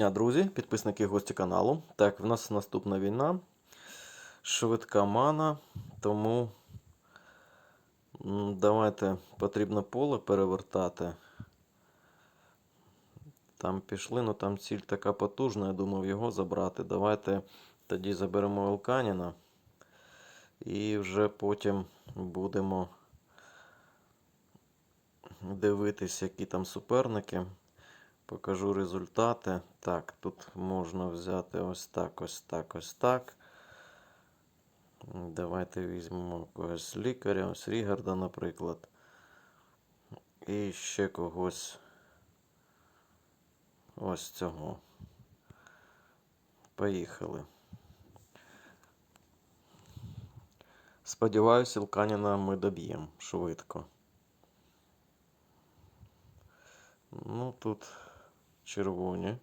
дня, друзі, підписники гості каналу. Так, в нас наступна війна. Швидка мана, тому давайте потрібно поле перевертати. Там пішли, ну там ціль така потужна, я думав його забрати. Давайте тоді заберемо Елканіна. І вже потім будемо дивитись, які там суперники. Покажу результати. Так, тут можна взяти ось так, ось так, ось так. Давайте візьмемо когось лікаря, ось Рігарда, наприклад. І ще когось ось цього. Поїхали. Сподіваюсь, Ілканіна ми доб'ємо швидко. Ну, тут червоні.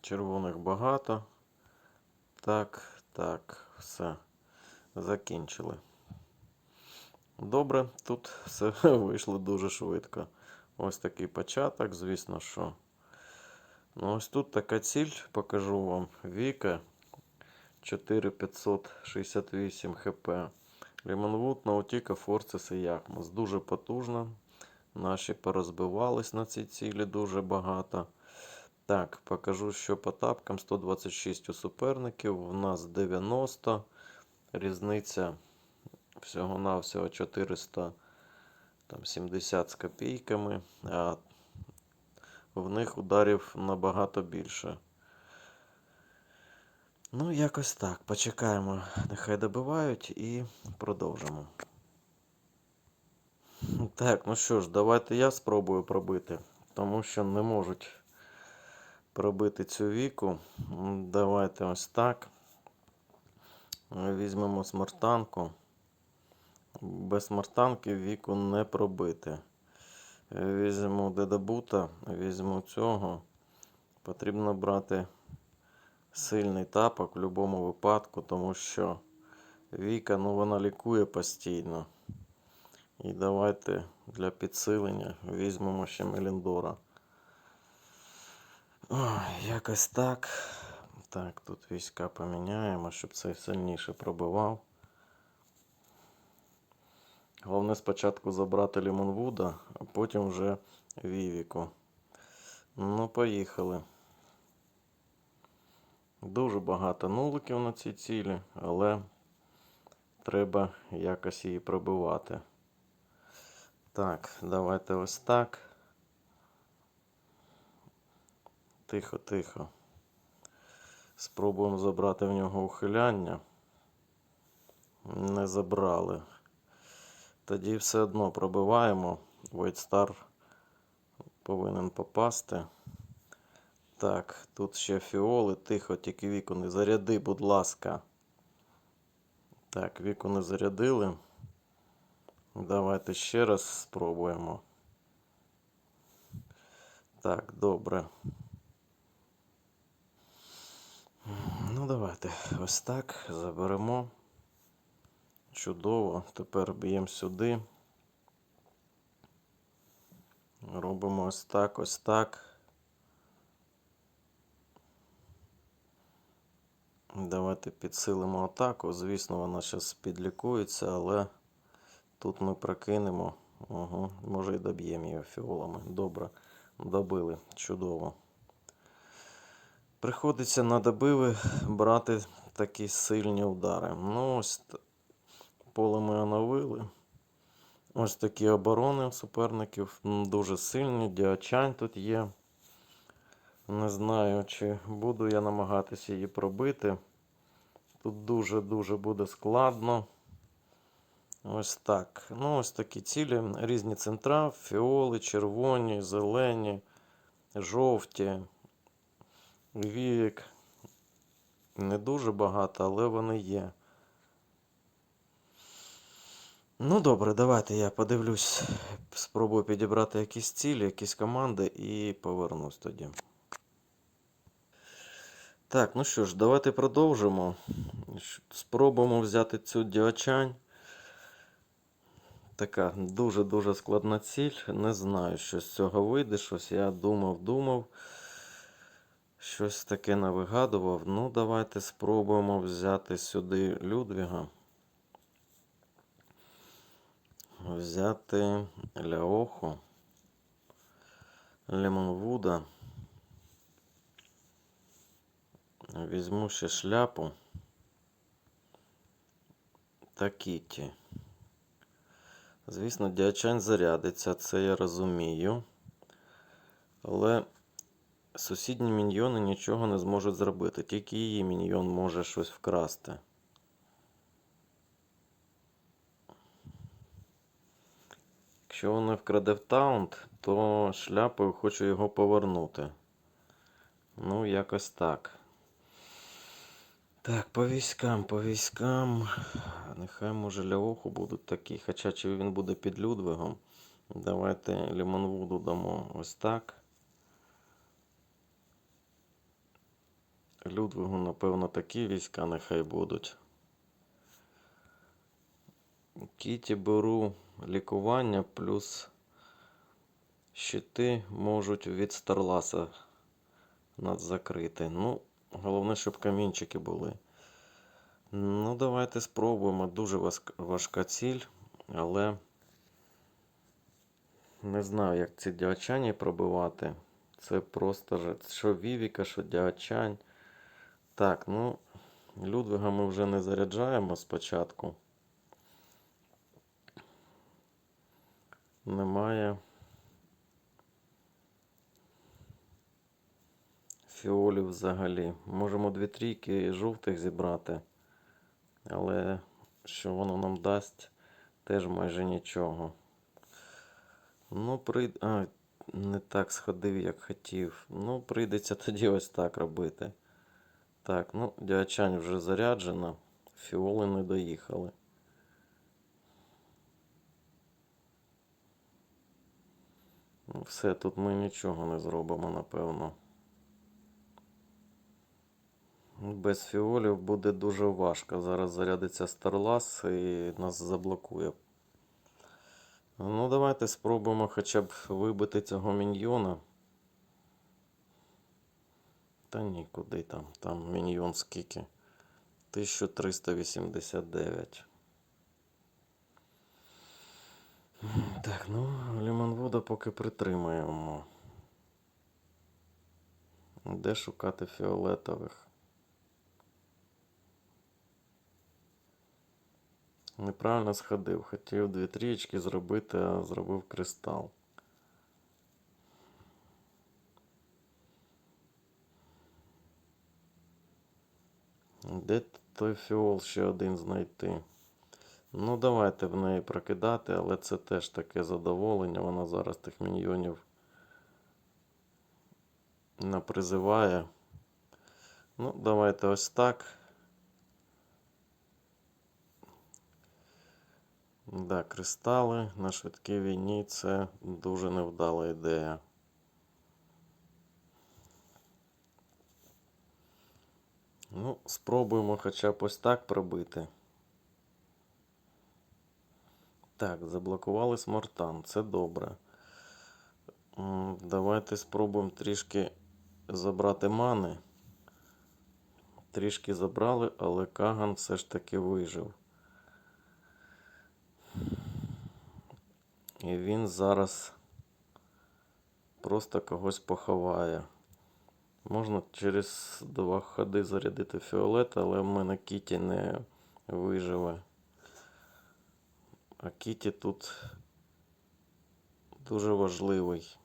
Червоних багато. Так, так, все. Закінчили. Добре, тут все вийшло дуже швидко. Ось такий початок, звісно, що. Ну, ось тут така ціль, покажу вам. Віка 4568 хп. Лімонвуд, Наутіка, Форцес і Яхмас. Дуже потужно. Наші порозбивались на цій цілі дуже багато. Так, покажу, що по тапкам 126 у суперників. У нас 90. Різниця всього-навсього 470 з копійками. А в них ударів набагато більше. Ну, якось так. Почекаємо, нехай добивають і продовжимо. Так, ну що ж, давайте я спробую пробити, тому що не можуть пробити цю віку. Давайте ось так. Візьмемо смартанку. Без смартанки віку не пробити. Візьмемо дедабута, візьму цього. Потрібно брати сильний тапок в будь-якому випадку, тому що Віка, ну вона лікує постійно. І давайте для підсилення візьмемо ще Меліндора. Ой, якось так. Так, тут війська поміняємо, щоб цей сильніше пробивав. Головне спочатку забрати Лімонвуда, а потім вже Вівіку. Ну, поїхали. Дуже багато нуликів на цій цілі, але треба якось її пробивати. Так, давайте ось так. Тихо, тихо. Спробуємо забрати в нього ухиляння. Не забрали. Тоді все одно пробиваємо. Вайтстар повинен попасти. Так, тут ще фіоли. Тихо, тільки віку заряди, будь ласка. Так, віку не зарядили. Давайте ще раз спробуємо. Так, добре. Ну, давайте ось так заберемо. Чудово. Тепер б'ємо сюди. Робимо ось так, ось так. Давайте підсилимо атаку. Звісно, вона зараз підлікується, але тут ми прокинемо. Угу. Може і доб'ємо її фіолами. Добре. Добили. Чудово. Приходиться на добиви брати такі сильні удари. Ну, ось поле ми оновили. Ось такі оборони у суперників. Дуже сильні. Діачань тут є. Не знаю, чи буду я намагатися її пробити. Тут дуже-дуже буде складно. Ось так. Ну, ось такі цілі. Різні центра, фіоли, червоні, зелені, жовті, вік. Не дуже багато, але вони є. Ну, добре, давайте я подивлюсь, спробую підібрати якісь цілі, якісь команди і повернусь тоді. Так, ну що ж, давайте продовжимо. Спробуємо взяти цю діочань. Така дуже-дуже складна ціль. Не знаю, що з цього вийде. Щось я думав, думав. Щось таке навигадував. Ну, давайте спробуємо взяти сюди Людвіга. Взяти Ляоху. Лемонвуда. Візьму ще шляпу. Та Кіті. Звісно, діячань зарядиться, це я розумію. Але сусідні міньйони нічого не зможуть зробити. Тільки її міньйон може щось вкрасти. Якщо вона вкраде в таунт, то шляпою хочу його повернути. Ну, якось так. Так, по військам, по військам. Нехай може Ляоху будуть такі. Хоча чи він буде під Людвигом. Давайте Лімонвуду дамо ось так. Людвигу, напевно, такі війська нехай будуть. Кіті беру лікування плюс щити можуть від Старласа нас закрити. Ну, головне, щоб камінчики були. Ну, давайте спробуємо. Дуже важка ціль, але не знаю, як ці діачані пробивати. Це просто що Вівіка, що діачань. Так, ну, Людвига ми вже не заряджаємо спочатку. Немає. Фіолів взагалі. Можемо дві трійки жовтих зібрати. Але що воно нам дасть, теж майже нічого. Ну, прийд... А, не так сходив, як хотів. Ну, прийдеться тоді ось так робити. Так, ну, діачань вже заряджена. Фіоли не доїхали. Ну, все, тут ми нічого не зробимо, напевно. Без фіолів буде дуже важко. Зараз зарядиться Старлас і нас заблокує. Ну, давайте спробуємо хоча б вибити цього міньйона. Та ні, куди там? Там міньйон скільки? 1389. Так, ну, Лімонвода поки притримаємо. Де шукати фіолетових? Неправильно сходив. Хотів дві трієчки зробити, а зробив кристал. Де той фіол ще один знайти? Ну, давайте в неї прокидати, але це теж таке задоволення. Вона зараз тих міньйонів напризиває. Ну, давайте ось так. Да, кристали на швидкій війні це дуже невдала ідея. Ну, спробуємо хоча б ось так пробити. Так, заблокували смортан, це добре. Давайте спробуємо трішки забрати мани. Трішки забрали, але Каган все ж таки вижив. І він зараз просто когось поховає. Можна через два ходи зарядити фіолет, але в мене Кіті не виживе. А Кіті тут дуже важливий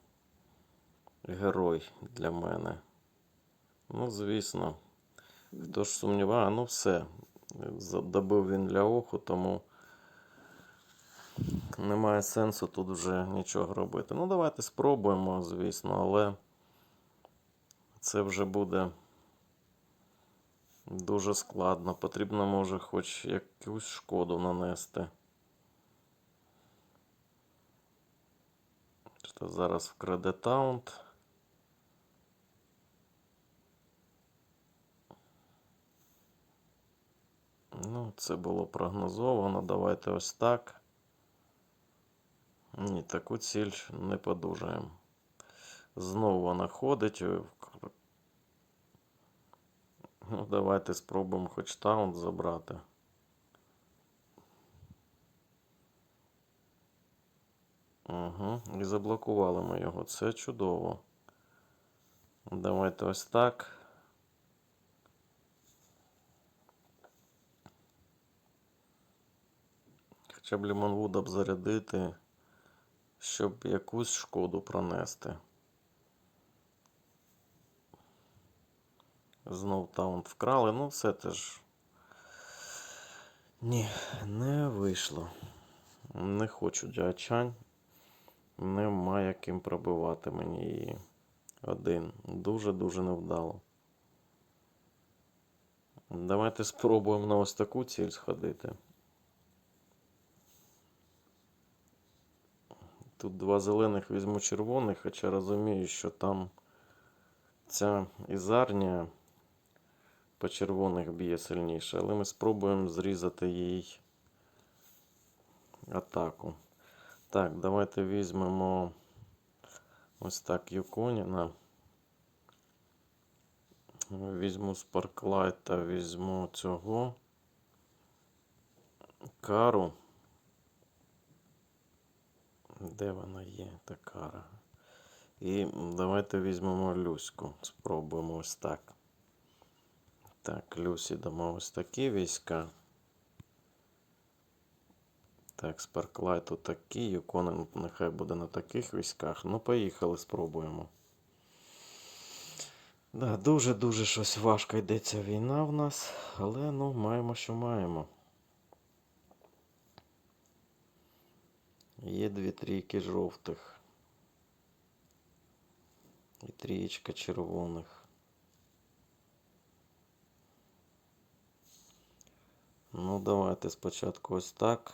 герой для мене. Ну, звісно, хто ж сумніває, ну все. Добив він для оху, тому немає сенсу тут вже нічого робити. Ну, давайте спробуємо, звісно, але це вже буде дуже складно. Потрібно, може, хоч якусь шкоду нанести. Що зараз вкраде таунт. Ну, це було прогнозовано. Давайте ось так. Ні, таку ціль не подужаємо. Знову вона ходить. е, Ну, давайте спробуємо хоч таунт забрати. Угу. І заблокували ми його. Це чудово. Давайте ось так. Хоча б Лімонвуда б зарядити, щоб якусь шкоду пронести. Знов таунт вкрали, ну все теж. Ні, не вийшло. Не хочу дячань. Немає ким пробивати мені її. Один. Дуже-дуже невдало. Давайте спробуємо на ось таку ціль сходити. Тут два зелених візьму червоних, хоча розумію, що там ця ізарнія по червоних б'є сильніше, але ми спробуємо зрізати їй атаку. Так, давайте візьмемо ось так Юконіна. Візьму Спарклайта, візьму цього кару. Де вона є, та кара? І давайте візьмемо Люську. Спробуємо ось так. Так, Люсі дамо ось такі війська. Так, Спарклайту такі, Юконен нехай буде на таких військах. Ну, поїхали, спробуємо. Да, дуже-дуже щось важко йдеться війна в нас, але ну, маємо, що маємо. Є дві трійки жовтих. І трієчка червоних. Ну, давайте спочатку ось так.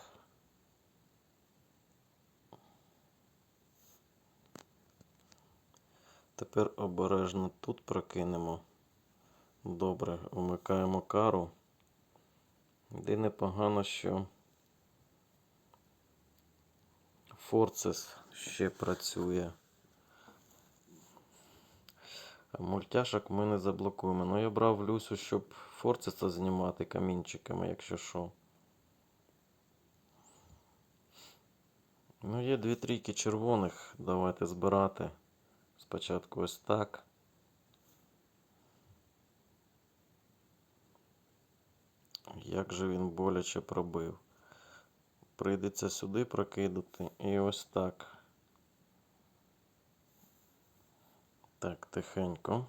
Тепер обережно тут прокинемо. Добре, вмикаємо кару. Де непогано, що Форцес ще працює. Мультяшок ми не заблокуємо. Ну, я брав Люсю, щоб Форцеса знімати камінчиками, якщо що. Ну, є дві трійки червоних. Давайте збирати. Спочатку ось так. Як же він боляче пробив. Прийдеться сюди прокидати. І ось так. Так, тихенько.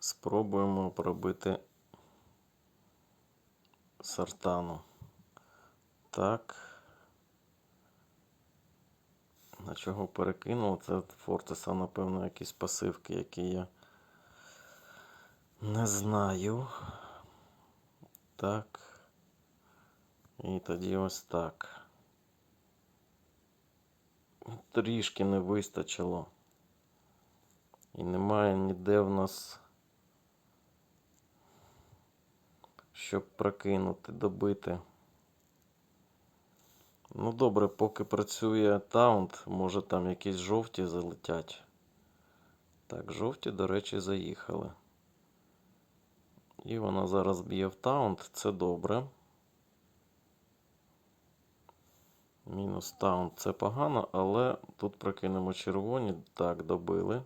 Спробуємо пробити сартану. Так. На чого перекинув? Це Фортеса, напевно, якісь пасивки, які я не знаю. Так. І тоді ось так. Трішки не вистачило. І немає ніде в нас, щоб прокинути, добити. Ну добре, поки працює таунт, може там якісь жовті залетять. Так, жовті, до речі, заїхали. І вона зараз б'є в таунт, це добре. Мінус таунт це погано, але тут прокинемо червоні. Так, добили.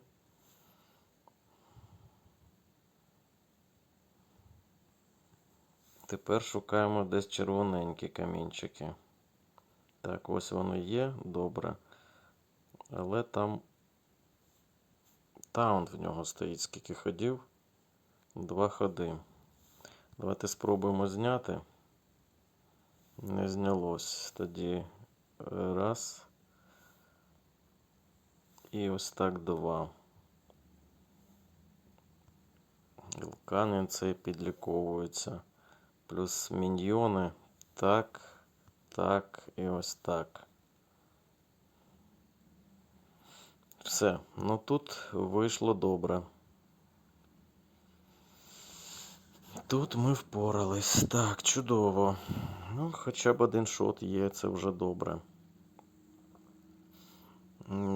Тепер шукаємо десь червоненькі камінчики. Так, ось воно є, добре. Але там таунт в нього стоїть. Скільки ходів? Два ходи. Давайте спробуємо зняти. Не знялось. Тоді раз. І ось так два. Лканин цей підліковується. Плюс міньйони. Так, так і ось так. Все. Ну тут вийшло добре. Тут ми впорались. Так, чудово. Ну, хоча б один шот є, це вже добре.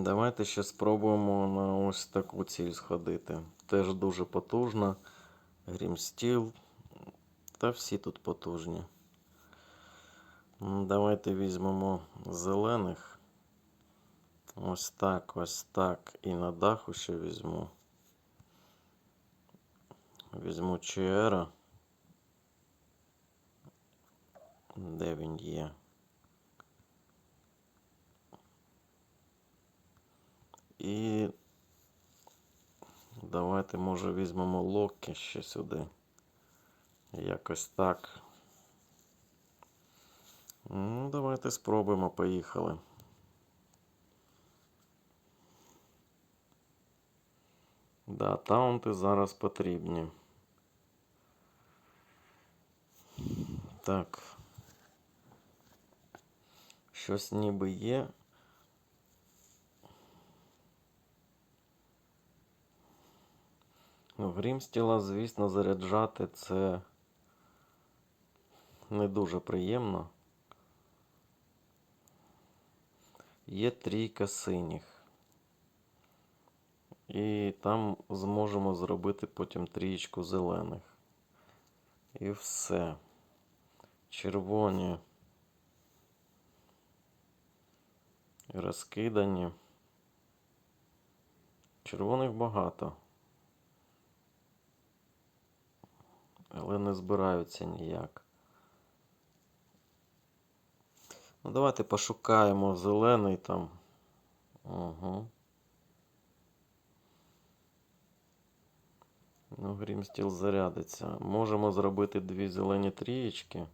Давайте ще спробуємо на ось таку ціль сходити. Теж дуже потужна. Грімстіл. Та всі тут потужні. Давайте візьмемо зелених. Ось так, ось так. І на даху ще візьму. Візьму Чиера. Де він є? І давайте, може, візьмемо Локі ще сюди. Якось так. Ну, давайте спробуємо, поїхали. Да, таунти зараз потрібні. Так. Щось ніби є. Ну, Грімстіла, звісно, заряджати це не дуже приємно. Є трійка синіх. І там зможемо зробити потім трієчку зелених. І все. Червоні. Розкидані. Червоних багато. Але не збираються ніяк. Ну, давайте пошукаємо зелений там. Угу. Ну, Грімстіл зарядиться. Можемо зробити дві зелені трієчки.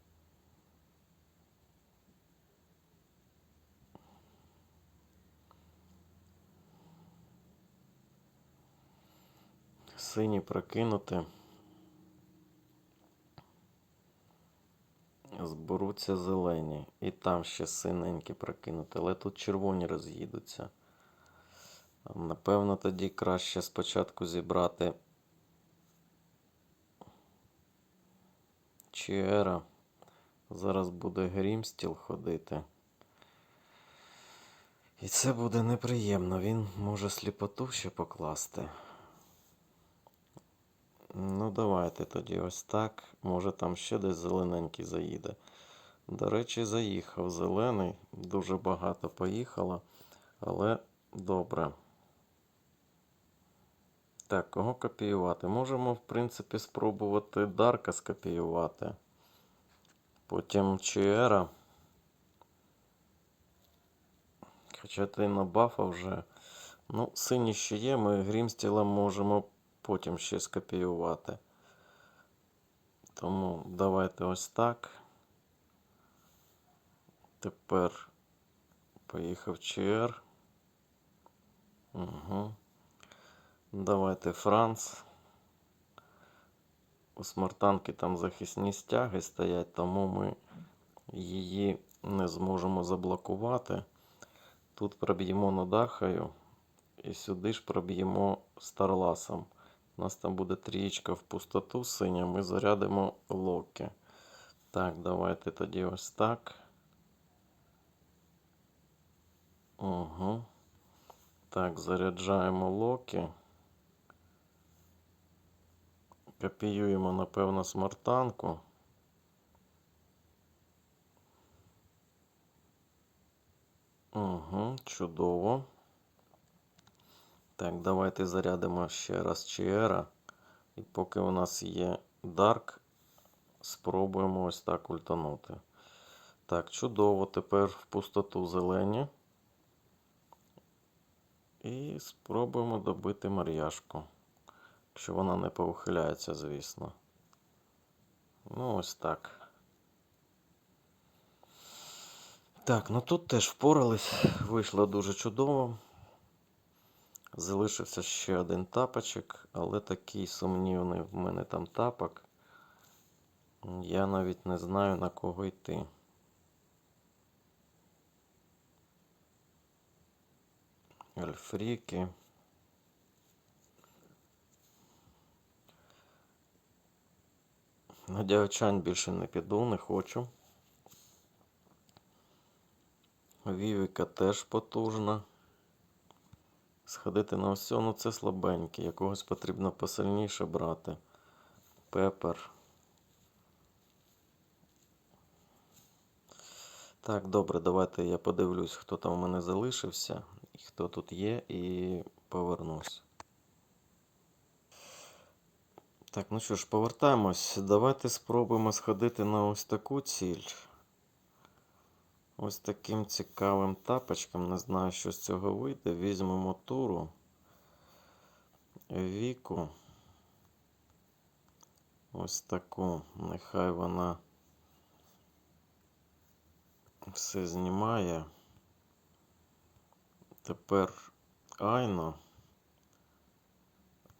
Сині прокинути. Зберуться зелені. І там ще синенькі прокинути. Але тут червоні роз'їдуться. Напевно, тоді краще спочатку зібрати Чіера. Зараз буде Грімстіл ходити. І це буде неприємно. Він може сліпоту ще покласти. Ну, давайте тоді ось так. Може там ще десь зелененький заїде. До речі, заїхав зелений. Дуже багато поїхало. Але добре. Так, кого копіювати? Можемо, в принципі, спробувати Дарка скопіювати. Потім Чиера. Хоча ти на бафа вже. Ну, сині ще є, ми Грімстіла можемо потім ще скопіювати. Тому давайте ось так. Тепер поїхав Чиер. Угу. Давайте Франц. У смартанки там захисні стяги стоять, тому ми її не зможемо заблокувати. Тут проб'ємо надахаю і сюди ж проб'ємо старласом. У нас там буде трієчка в пустоту синя, ми зарядимо локи. Так, давайте тоді ось так. Угу. Так, заряджаємо локи. Копіюємо, напевно, смартанку. Угу, чудово. Так, давайте зарядимо ще раз Чиера. І поки у нас є Дарк, спробуємо ось так ультанути. Так, чудово. Тепер в пустоту зелені. І спробуємо добити Мар'яшку. Якщо вона не поухиляється, звісно. Ну, ось так. Так, ну тут теж впорались. Вийшло дуже чудово. Залишився ще один тапочок, але такий сумнівний в мене там тапок. Я навіть не знаю на кого йти. Альфріки. На дівчань більше не піду, не хочу. Вівіка теж потужна. Сходити на ось, ну це слабенький. Якогось потрібно посильніше брати. Пепер. Так, добре, давайте я подивлюсь, хто там у мене залишився, і хто тут є, і повернусь. Так, ну що ж, повертаємось. Давайте спробуємо сходити на ось таку ціль. Ось таким цікавим тапочком. Не знаю, що з цього вийде. Візьмемо туру. Віку. Ось таку. Нехай вона все знімає. Тепер Айно.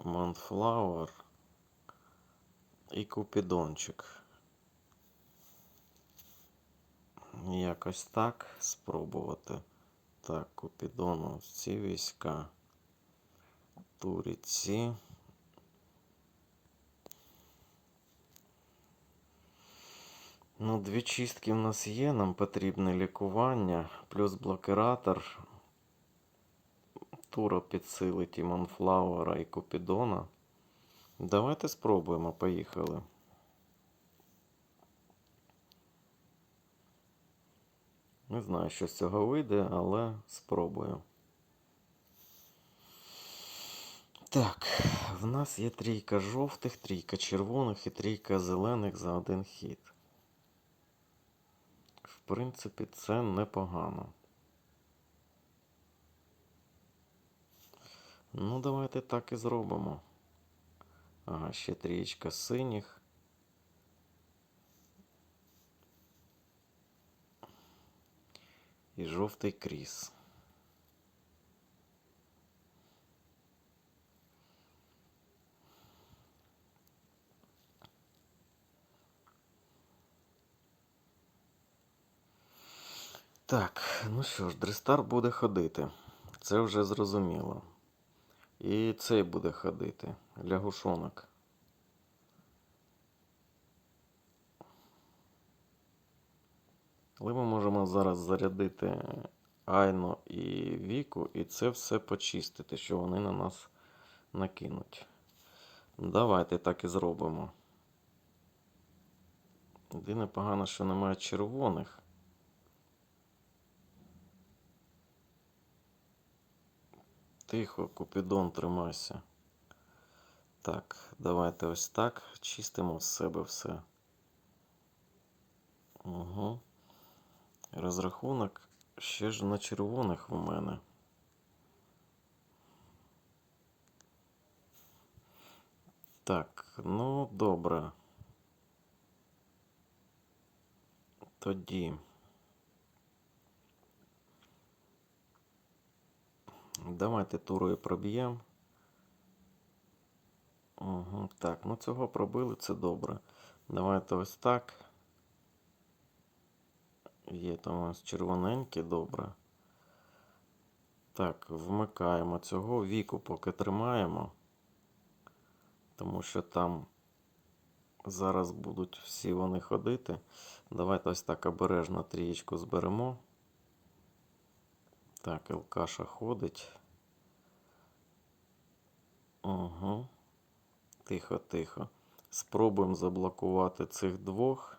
Монфлауер і Купідончик. Якось так спробувати. Так, Купідону ці війська. Турі ці. Ну, дві чистки в нас є, нам потрібне лікування, плюс блокиратор. Тура підсилить і Монфлауера, і Купідона. Давайте спробуємо, поїхали. Не знаю, що з цього вийде, але спробую. Так, в нас є трійка жовтих, трійка червоних і трійка зелених за один хід. В принципі, це непогано. Ну, давайте так і зробимо. Ага, ще трієчка синіх. І жовтий кріс. Так, ну що ж, Дрестар буде ходити. Це вже зрозуміло. І цей буде ходити. Лягушонок. Але ми можемо зараз зарядити Айно і Віку, і це все почистити, що вони на нас накинуть. Давайте так і зробимо. Єдине погано, що немає червоних. Тихо, Купідон, тримайся. Так, давайте ось так. Чистимо з себе все. Угу. Розрахунок ще ж на червоних у мене. Так, ну добре. Тоді. Давайте турою проб'ємо. Угу, так, ну цього пробили, це добре. Давайте ось так. Є там у нас червоненьке, добре. Так, вмикаємо цього. Віку поки тримаємо. Тому що там зараз будуть всі вони ходити. Давайте ось так обережно трієчку зберемо. Так, Елкаша ходить. Угу. Тихо, тихо. Спробуємо заблокувати цих двох.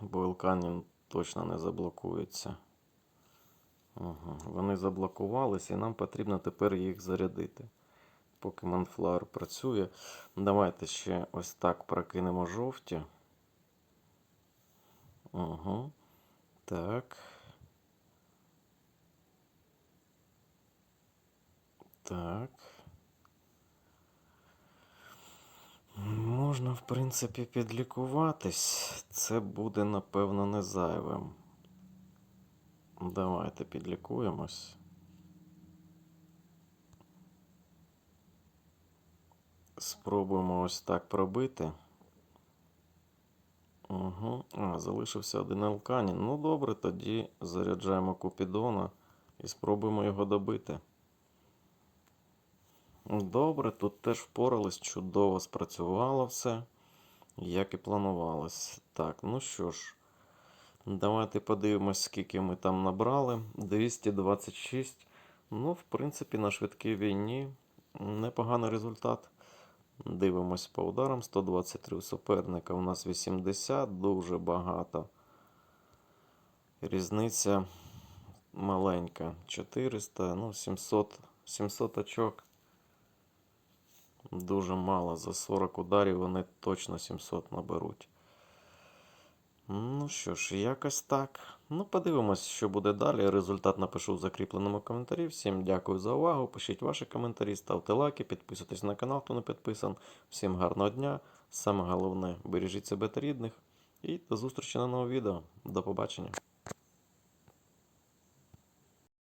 Бо Елканін точно не заблокується. Угу. Вони заблокувалися і нам потрібно тепер їх зарядити. Поки Манфлауер працює. Давайте ще ось так прокинемо жовті. Угу. Так. Так. Можна, в принципі, підлікуватись. Це буде, напевно, не зайвим. Давайте підлікуємось. Спробуємо ось так пробити. Угу. А, залишився один Алканін. Ну добре, тоді заряджаємо Купідона і спробуємо його добити. Добре, тут теж впорались, чудово спрацювало все, як і планувалось. Так, ну що ж, Давайте подивимось, скільки ми там набрали. 226. Ну, в принципі, на швидкій війні непоганий результат. Дивимось по ударам. 123 у суперника. У нас 80, дуже багато. Різниця маленька. 400, ну, 700, 700 очок. Дуже мало. За 40 ударів вони точно 700 наберуть. Ну що ж, якось так. Ну, подивимось, що буде далі. Результат напишу в закріпленому коментарі. Всім дякую за увагу. Пишіть ваші коментарі, ставте лайки, підписуйтесь на канал, хто не підписан. Всім гарного дня. Саме головне, бережіть себе та рідних. І до зустрічі на новому відео. До побачення.